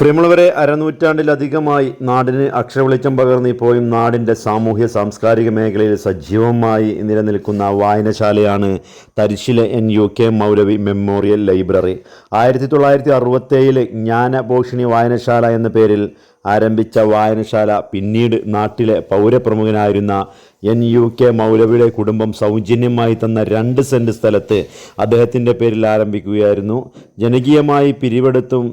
പ്രിയമുള്ളവരെ അരനൂറ്റാണ്ടിലധികമായി നാടിന് അക്ഷരവെളിച്ചം പകർന്ന് ഇപ്പോഴും നാടിന്റെ സാമൂഹ്യ സാംസ്കാരിക മേഖലയിൽ സജീവമായി നിലനിൽക്കുന്ന വായനശാലയാണ് തരിശിലെ N U K Moulavi memorial library. ആയിരത്തി തൊള്ളായിരത്തി അറുപത്തേഴിൽ ജ്ഞാനഭൂഷണി വായനശാല എന്ന പേരിൽ ആരംഭിച്ച വായനശാല പിന്നീട് നാട്ടിലെ പൗരപ്രമുഖനായിരുന്ന എൻ യു കെ മൗലവിയുടെ കുടുംബം സൗജന്യമായി തന്ന രണ്ട് സെന്റ് സ്ഥലത്ത് അദ്ദേഹത്തിന്റെ പേരിൽ ആരംഭിക്കുകയായിരുന്നു. ജനകീയമായി പിരിവെടുത്തും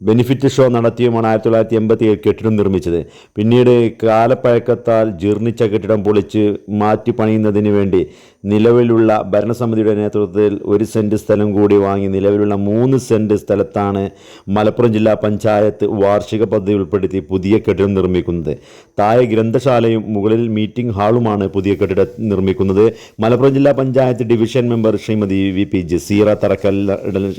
ബെനിഫിറ്റ് ഷോ നടത്തിയുമാണ് ആയിരത്തി തൊള്ളായിരത്തി എൺപത്തി ഏഴ് കെട്ടിടം നിർമ്മിച്ചത്. പിന്നീട് കാലപ്പഴക്കത്താൽ ജീർണിച്ച കെട്ടിടം പൊളിച്ച് മാറ്റി പണിയുന്നതിന് വേണ്ടി നിലവിലുള്ള ഭരണസമിതിയുടെ നേതൃത്വത്തിൽ ഒരു സെന്റ് സ്ഥലം കൂടി വാങ്ങി നിലവിലുള്ള മൂന്ന് സെന്റ് സ്ഥലത്താണ് മലപ്പുറം ജില്ലാ പഞ്ചായത്ത് വാർഷിക പദ്ധതി ഉൾപ്പെടുത്തി പുതിയ കെട്ടിടം നിർമ്മിക്കുന്നത്. താഴെ ഗ്രന്ഥശാലയും മുകളിൽ മീറ്റിംഗ് ഹാളുമാണ് പുതിയ കെട്ടിടം നിർമ്മിക്കുന്നത്. മലപ്പുറം ജില്ലാ panchayat division member Shrimati V P Jaseera തറക്കൽ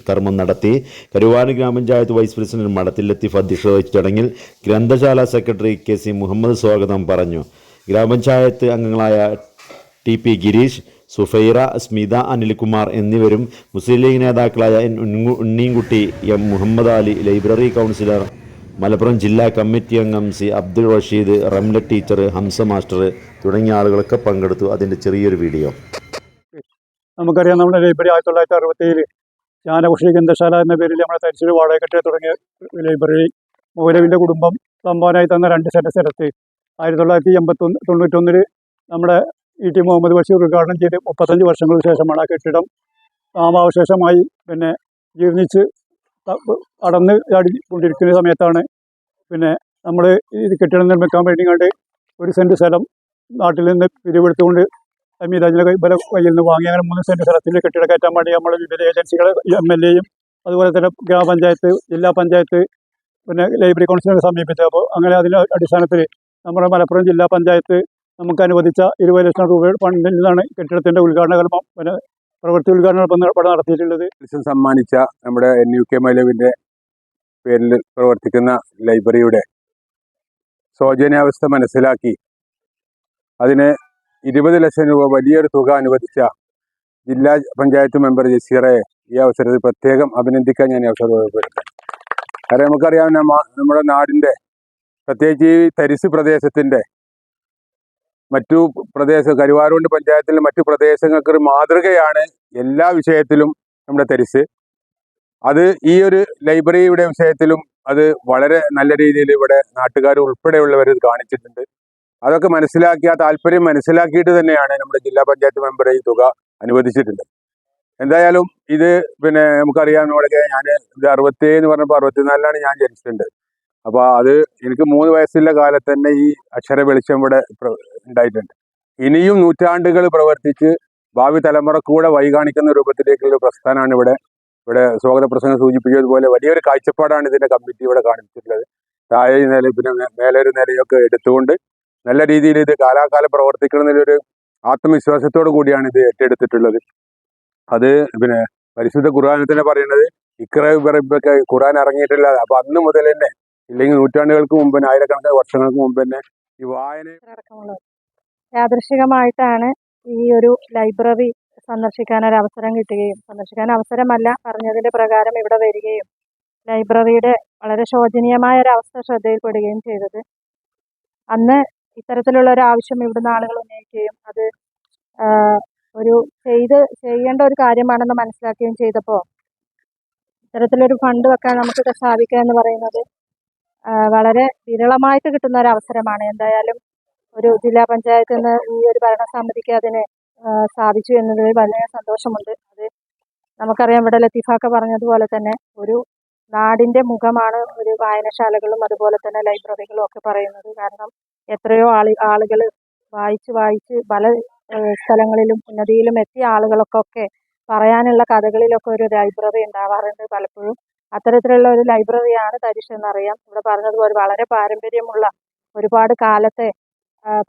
കർമ്മം നടത്തി. കരുവാണി ഗ്രാമപഞ്ചായത്ത് വൈസ് പ്രസിഡന്റ് മഠത്തിലെത്തി ലത്തീഫ് അധ്യക്ഷത വഹിച്ച ചടങ്ങിൽ ഗ്രന്ഥശാല സെക്രട്ടറി കെ സി മുഹമ്മദ് സ്വാഗതം പറഞ്ഞു. ഗ്രാമപഞ്ചായത്ത് അംഗങ്ങളായ ടി പി ഗിരീഷ് സുഫൈറ സ്മിത അനിൽകുമാർ എന്നിവരും മുസ്ലിം ലീഗ് നേതാക്കളായ N ഉണ്ണു- Unneenkutty M Muhammad Ali library councillor Malappuram ജില്ലാ കമ്മിറ്റി അംഗം C Abdul Rasheed Ramla teacher Hamsa master തുടങ്ങിയ ആളുകളൊക്കെ പങ്കെടുത്തു. അതിന്റെ ചെറിയൊരു വീഡിയോ. നമുക്കറിയാം നമ്മുടെ ലൈബ്രറി ആയിരത്തി തൊള്ളായിരത്തി അറുപത്തേഴിൽ ജ്ഞാനകുഷി ഗ്രന്ഥശാല എന്ന പേരിൽ നമ്മുടെ തരിശ്ശൂർ വാടകക്കെട്ട് തുടങ്ങിയ ലൈബ്രറി മൗലവിന്റെ കുടുംബം സംഭാവനയായി തന്ന രണ്ട് സെറ്റ് സ്ഥലത്ത് ആയിരത്തി തൊള്ളായിരത്തി എൺപത്തൊന്ന് തൊണ്ണൂറ്റൊന്നിൽ നമ്മുടെ ഇ ടി മുഹമ്മദ് ബഷീർ ഉദ്ഘാടനം ചെയ്ത് മുപ്പത്തഞ്ച് വർഷങ്ങൾക്ക് ശേഷമാണ് ആ കെട്ടിടം നാമാവശേഷമായി പിന്നെ ജീർണിച്ച് അടന്ന് ചാടി കൊണ്ടിരിക്കുന്ന സമയത്താണ് പിന്നെ നമ്മൾ ഈ കെട്ടിടം നിർമ്മിക്കാൻ വേണ്ടി കണ്ട് ഒരു സെന്റ് സ്ഥലം നാട്ടിൽ നിന്ന് പിരിവെടുത്തുകൊണ്ട് അമീരാജിന്റെ കൈ ഇവരെ കയ്യിൽ നിന്ന് വാങ്ങി അങ്ങനെ മൂന്ന് സെന്റ് സ്ഥലത്തിൽ കെട്ടിട കയറ്റാൻ വേണ്ടി നമ്മൾ വിവിധ ഏജൻസികളെ എം എൽ എയും അതുപോലെ തന്നെ ഗ്രാമപഞ്ചായത്ത് ജില്ലാ പഞ്ചായത്ത് പിന്നെ ലൈബ്രറി കൗൺസിലിനെ സമീപിച്ചു. അപ്പോൾ അങ്ങനെ അതിന്റെ അടിസ്ഥാനത്തിൽ നമ്മുടെ മലപ്പുറം ജില്ലാ പഞ്ചായത്ത് നമുക്ക് അനുവദിച്ച ഇരുപത് ലക്ഷം രൂപയുടെ ഫണ്ടിൽ നിന്നാണ് കെട്ടിടത്തിന്റെ ഉദ്ഘാടന കർമ്മം പിന്നെ പ്രവൃത്തി ഉദ്ഘാടനം ഇവിടെ നടത്തിയിട്ടുള്ളത്. സമ്മാനിച്ച നമ്മുടെ എൻ യു കെ മൈലവിന്റെ പേരിൽ പ്രവർത്തിക്കുന്ന ലൈബ്രറിയുടെ സൗജന്യാവസ്ഥ മനസ്സിലാക്കി അതിന് ഇരുപത് ലക്ഷം രൂപ വലിയൊരു തുക അനുവദിച്ച ജില്ലാ പഞ്ചായത്ത് മെമ്പർ ജസീറയെ ഈ അവസരത്തിൽ പ്രത്യേകം അഭിനന്ദിക്കാൻ ഞാൻ ഈ അവസരം ഉപയോഗപ്പെടുത്താം കാരണം നമുക്കറിയാവുന്ന നമ്മ നമ്മുടെ നാടിന്റെ പ്രത്യേകിച്ച് ഈ തരിശ് പ്രദേശത്തിന്റെ മറ്റു പ്രദേശ കരുവാരുകൊണ്ട് പഞ്ചായത്തിലെ മറ്റു പ്രദേശങ്ങൾക്ക് ഒരു മാതൃകയാണ് എല്ലാ വിഷയത്തിലും നമ്മുടെ തരിശ്. അത് ഈ ഒരു ലൈബ്രറിയുടെ വിഷയത്തിലും അത് വളരെ നല്ല രീതിയിൽ ഇവിടെ നാട്ടുകാർ ഉൾപ്പെടെയുള്ളവർ കാണിച്ചിട്ടുണ്ട്. അതൊക്കെ മനസ്സിലാക്കി ആ താല്പര്യം മനസ്സിലാക്കിയിട്ട് തന്നെയാണ് നമ്മുടെ ജില്ലാ പഞ്ചായത്ത് മെമ്പർ ഈ തുക അനുവദിച്ചിട്ടുള്ളത്. എന്തായാലും ഇത് പിന്നെ നമുക്കറിയാം ഇവിടെ ഞാൻ ഇത് അറുപത്തേഴ് എന്ന് പറഞ്ഞപ്പോൾ അറുപത്തിനാലിലാണ് ഞാൻ ജനിച്ചിട്ടുണ്ട് അപ്പോൾ അത് എനിക്ക് മൂന്ന് വയസ്സുള്ള കാലത്ത് തന്നെ ഈ അക്ഷര വെളിച്ചം ഇവിടെ ഉണ്ടായിട്ടുണ്ട്. ഇനിയും നൂറ്റാണ്ടുകൾ പ്രവർത്തിച്ച് ഭാവി തലമുറ കൂടെ വഴി കാണിക്കുന്ന രൂപത്തിലേക്കുള്ള പ്രസ്ഥാനമാണ് ഇവിടെ ഇവിടെ സ്വാഗത പ്രസംഗം സൂചിപ്പിച്ചതുപോലെ വലിയൊരു കാഴ്ചപ്പാടാണ് ഇതിന്റെ കമ്മിറ്റി ഇവിടെ കാണിച്ചിട്ടുള്ളത്. താഴെ നില പിന്നെ മേലൊരു നിലയൊക്കെ എടുത്തുകൊണ്ട് നല്ല രീതിയിൽ ഇത് കാലാകാലം പ്രവർത്തിക്കണമെന്നൊരു ആത്മവിശ്വാസത്തോടു കൂടിയാണ് ഇത് ഏറ്റെടുത്തിട്ടുള്ളത്. അത് പിന്നെ പരിശുദ്ധ ഖുർആാനിൽ തന്നെ പറയുന്നത് ഇക്ര ഖുർആൻ ഇറങ്ങിയിട്ടില്ല. അപ്പൊ അന്ന് മുതൽ തന്നെ ഇല്ലെങ്കിൽ നൂറ്റാണ്ടുകൾക്ക് മുമ്പ് തന്നെ ആയിരക്കണക്കിന് വർഷങ്ങൾക്ക് മുമ്പ് തന്നെ ഈ വായന യാദൃശികമായിട്ടാണ് ഈ ഒരു ലൈബ്രറി സന്ദർശിക്കാൻ ഒരു അവസരം കിട്ടുകയും സന്ദർശിക്കാൻ അവസരമല്ല പറഞ്ഞതിന്റെ പ്രകാരം ഇവിടെ വരികയും ലൈബ്രറിയുടെ വളരെ ശോചനീയമായ ഒരു അവസ്ഥ ശ്രദ്ധയിൽപ്പെടുകയും ചെയ്തത്. അന്ന് ഇത്തരത്തിലുള്ള ഒരു ആവശ്യം ഇവിടുന്ന് ആളുകൾ ഉന്നയിക്കുകയും അത് ഒരു ചെയ്ത് ചെയ്യേണ്ട ഒരു കാര്യമാണെന്ന് മനസ്സിലാക്കുകയും ചെയ്തപ്പോൾ ഇത്തരത്തിലൊരു ഫണ്ട് വെക്കാൻ നമുക്ക് സാധിക്കുക എന്ന് പറയുന്നത് വളരെ വിരളമായിട്ട് കിട്ടുന്ന ഒരു അവസരമാണ് എന്തായാലും ഒരു ജില്ലാ പഞ്ചായത്തിൽ നിന്ന് ഈ ഒരു ഭരണസമിതിക്ക് അതിന് സാധിച്ചു എന്നതിൽ വളരെ സന്തോഷമുണ്ട്. അത് നമുക്കറിയാം ഇവിടെ ലത്തീഫാക്ക പറഞ്ഞതുപോലെ തന്നെ ഒരു നാടിന്റെ മുഖമാണ് ഒരു വായനശാലകളും അതുപോലെ തന്നെ ലൈബ്രറികളും ഒക്കെ പറയുന്നത്. കാരണം എത്രയോ ആളി ആളുകൾ വായിച്ച് വായിച്ച് പല സ്ഥലങ്ങളിലും ഉന്നതിയിലും എത്തിയ ആളുകൾക്കൊക്കെ പറയാനുള്ള കഥകളിലൊക്കെ ഒരു ലൈബ്രറി ഉണ്ടാവാറുണ്ട് പലപ്പോഴും. അത്തരത്തിലുള്ള ഒരു ലൈബ്രറിയാണ് തരിശ് എന്നറിയാം. ഇവിടെ പറഞ്ഞതുപോലെ വളരെ പാരമ്പര്യമുള്ള ഒരുപാട് കാലത്തെ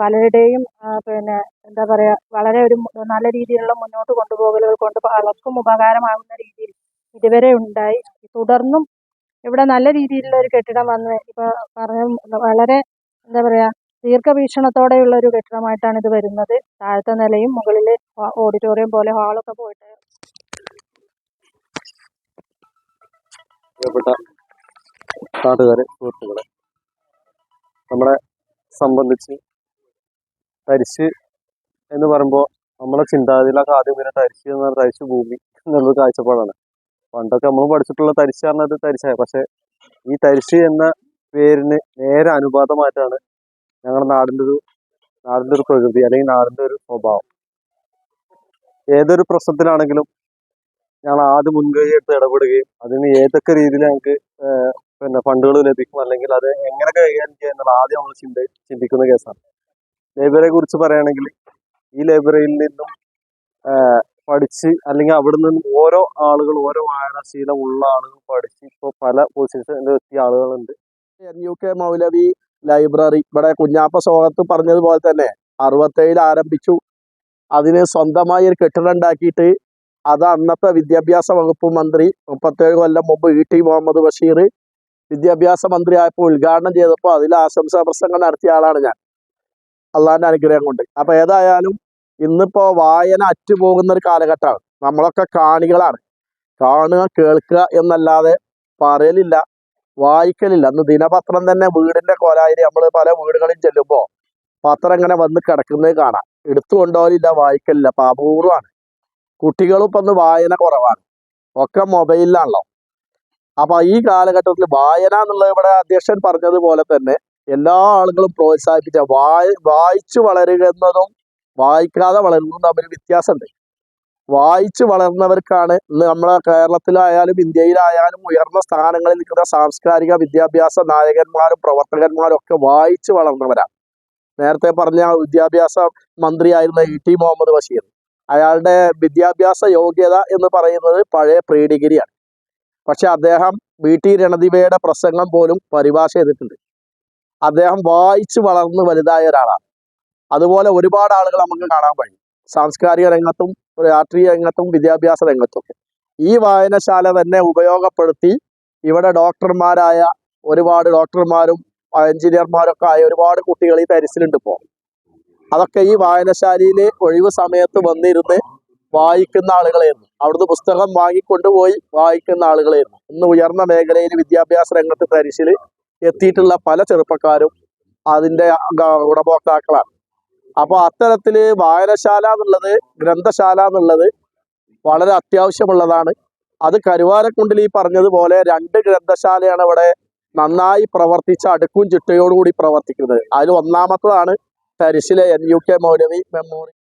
പലരുടെയും പിന്നെ എന്താ പറയുക വളരെ ഒരു നല്ല രീതിയിലുള്ള മുന്നോട്ട് കൊണ്ടുപോകലുകൾ കൊണ്ട് പലർക്കും ഉപകാരമാകുന്ന രീതിയിൽ ഇതുവരെ ഉണ്ടായി തുടർന്നും ഇവിടെ നല്ല രീതിയിലുള്ള ഒരു കെട്ടിടം വന്ന് ഇപ്പൊ പറഞ്ഞ വളരെ എന്താ പറയാ ദീർഘവീക്ഷണത്തോടെയുള്ള ഒരു കെട്ടിടമായിട്ടാണ് ഇത് വരുന്നത്. താഴത്തെ നിലയും മുകളിൽ ഓഡിറ്റോറിയം പോലെ ഹാളൊക്കെ പോയിട്ട് സുഹൃത്തുക്കളെ നമ്മളെ സംബന്ധിച്ച് തരിശ് എന്ന് പറയുമ്പോൾ നമ്മളെ ചിന്താഗതിയിലൊക്കെ ആദ്യം വരുന്ന തരിശ് എന്ന് പറഞ്ഞാൽ തരിശ് ഭൂമി എന്നുള്ളൊരു കാഴ്ചപ്പാടാണ്. പണ്ടൊക്കെ നമ്മൾ പഠിച്ചിട്ടുള്ള തരിശ് പറഞ്ഞത് തരിശായ പക്ഷെ ഈ തരിശ് എന്ന പേരിന് നേരെ അനുപാതമായിട്ടാണ് ഞങ്ങളുടെ നാടിന്റെ ഒരു നാടിന്റെ ഒരു പ്രകൃതി അല്ലെങ്കിൽ നാടിന്റെ ഒരു സ്വഭാവം. ഏതൊരു പ്രശ്നത്തിലാണെങ്കിലും ഞങ്ങൾ ആദ്യം മുൻകൈ എടുത്ത് ഇടപെടുകയും അതിന് ഏതൊക്കെ രീതിയിൽ ഞങ്ങൾക്ക് പിന്നെ ഫണ്ടുകൾ ലഭിക്കും അല്ലെങ്കിൽ അത് എങ്ങനെ കൈകാര്യം ചെയ്യുക എന്നുള്ള ആദ്യം നമ്മൾ ചിന്ത ചിന്തിക്കുന്ന കേസാണ്. ലൈബ്രറിയെ കുറിച്ച് പറയുകയാണെങ്കിൽ ഈ ലൈബ്രറിയിൽ നിന്നും പഠിച്ച് അല്ലെങ്കിൽ അവിടെ നിന്ന് ഓരോ ആളുകൾ ഓരോ വായനാശീലം ഉള്ള ആളുകൾ പഠിച്ച് ഇപ്പോൾ പല പൊസിഷനിൽ എത്തിയ ആളുകളുണ്ട്. N U K Moulavi library ഇവിടെ കുഞ്ഞാപ്പ സോഹത്ത് പറഞ്ഞതുപോലെ തന്നെ അറുപത്തേഴിൽ ആരംഭിച്ചു. അതിന് സ്വന്തമായി ഒരു കെട്ടിടം ഉണ്ടാക്കിയിട്ട് അത് അന്നത്തെ വിദ്യാഭ്യാസ വകുപ്പ് മന്ത്രി മുപ്പത്തേഴ് കൊല്ലം മുമ്പ് ഇ ടി മുഹമ്മദ് ബഷീർ വിദ്യാഭ്യാസ മന്ത്രി ആയപ്പോൾ ഉദ്ഘാടനം ചെയ്തപ്പോൾ അതിൽ ആശംസാ പ്രസംഗം നടത്തിയ ആളാണ് ഞാൻ. അള്ളാഹിന്റെ അനുഗ്രഹം കൊണ്ട്. അപ്പൊ ഏതായാലും ഇന്നിപ്പോ വായന അറ്റുപോകുന്ന ഒരു കാലഘട്ടമാണ്. നമ്മളൊക്കെ കാണികളാണ്. കാണുക കേൾക്കുക എന്നല്ലാതെ പറയലില്ല വായിക്കലില്ല. അന്ന് ദിനപത്രം തന്നെ വീടിന്റെ കോലായി നമ്മൾ പല വീടുകളിൽ ചെല്ലുമ്പോൾ പത്രം ഇങ്ങനെ വന്ന് കിടക്കുന്നത് കാണാം. എടുത്തു കൊണ്ടുപോലില്ല വായിക്കലില്ല. അപ്പൊ അപൂർവമാണ് കുട്ടികളും ഇപ്പൊ വായന കുറവാണ്. ഒക്കെ മൊബൈലിലാണല്ലോ. അപ്പൊ ഈ കാലഘട്ടത്തിൽ വായന എന്നുള്ളത് ഇവിടെ അധ്യക്ഷൻ പറഞ്ഞതുപോലെ തന്നെ എല്ലാ ആളുകളും പ്രോത്സാഹിപ്പിച്ച വായ വായിച്ചു വളരുക എന്നതും വായിക്കാതെ വളരുന്നതും തമ്മിൽ വ്യത്യാസമുണ്ട്. വായിച്ചു വളർന്നവർക്കാണ് ഇന്ന് നമ്മളെ കേരളത്തിലായാലും ഇന്ത്യയിലായാലും ഉയർന്ന സ്ഥാനങ്ങളിൽ നിൽക്കുന്ന സാംസ്കാരിക വിദ്യാഭ്യാസ നായകന്മാരും പ്രവർത്തകന്മാരും ഒക്കെ വായിച്ചു വളർന്നവരാണ് നേരത്തെ പറഞ്ഞ വിദ്യാഭ്യാസ മന്ത്രിയായിരുന്ന ഇ ടി മുഹമ്മദ് ബഷീർ. അയാളുടെ വിദ്യാഭ്യാസ യോഗ്യത എന്ന് പറയുന്നത് പഴയ പ്രീ ഡിഗ്രിയാണ് പക്ഷെ അദ്ദേഹം വി ടി രണദിവയുടെ പ്രസംഗം പോലും പരിഭാഷ ചെയ്തിട്ടുണ്ട്. അദ്ദേഹം വായിച്ചു വളർന്ന് വലുതായ ഒരാളാണ്. അതുപോലെ ഒരുപാട് ആളുകൾ നമുക്ക് കാണാൻ കഴിയും. സാംസ്കാരിക രംഗത്തും രാഷ്ട്രീയ രംഗത്തും വിദ്യാഭ്യാസ രംഗത്തും ഈ വായനശാല തന്നെ ഉപയോഗപ്പെടുത്തി ഇവിടെ ഡോക്ടർമാരായ ഒരുപാട് ഡോക്ടർമാരും എഞ്ചിനീയർമാരൊക്കെ ആയ ഒരുപാട് കുട്ടികൾ ഈ തരിസിലുണ്ട് ഇപ്പോൾ അതൊക്കെ ഈ വായനശാലയിൽ ഒഴിവ് സമയത്ത് വന്നിരുന്ന് വായിക്കുന്ന ആളുകളായിരുന്നു. അവിടുന്ന് പുസ്തകം വാങ്ങിക്കൊണ്ടുപോയി വായിക്കുന്ന ആളുകളായിരുന്നു. ഇന്ന് ഉയർന്ന മേഖലയിൽ വിദ്യാഭ്യാസ രംഗത്ത് തരിശിൽ എത്തിയിട്ടുള്ള പല ചെറുപ്പക്കാരും അതിന്റെ ഗുണഭോക്താക്കളാണ്. അപ്പൊ അത്തരത്തിൽ വായനശാല എന്നുള്ളത് ഗ്രന്ഥശാല എന്നുള്ളത് വളരെ അത്യാവശ്യമുള്ളതാണ്. അത് കരുവാരക്കുണ്ടിൽ ഈ പറഞ്ഞതുപോലെ രണ്ട് ഗ്രന്ഥശാലയാണ് ഇവിടെ നന്നായി പ്രവർത്തിച്ച അടുക്കും ചിട്ടയോടുകൂടി പ്രവർത്തിക്കുന്നത്. അതിൽ ഒന്നാമത്തതാണ് തരിശിലെ N U K Moulavi memorial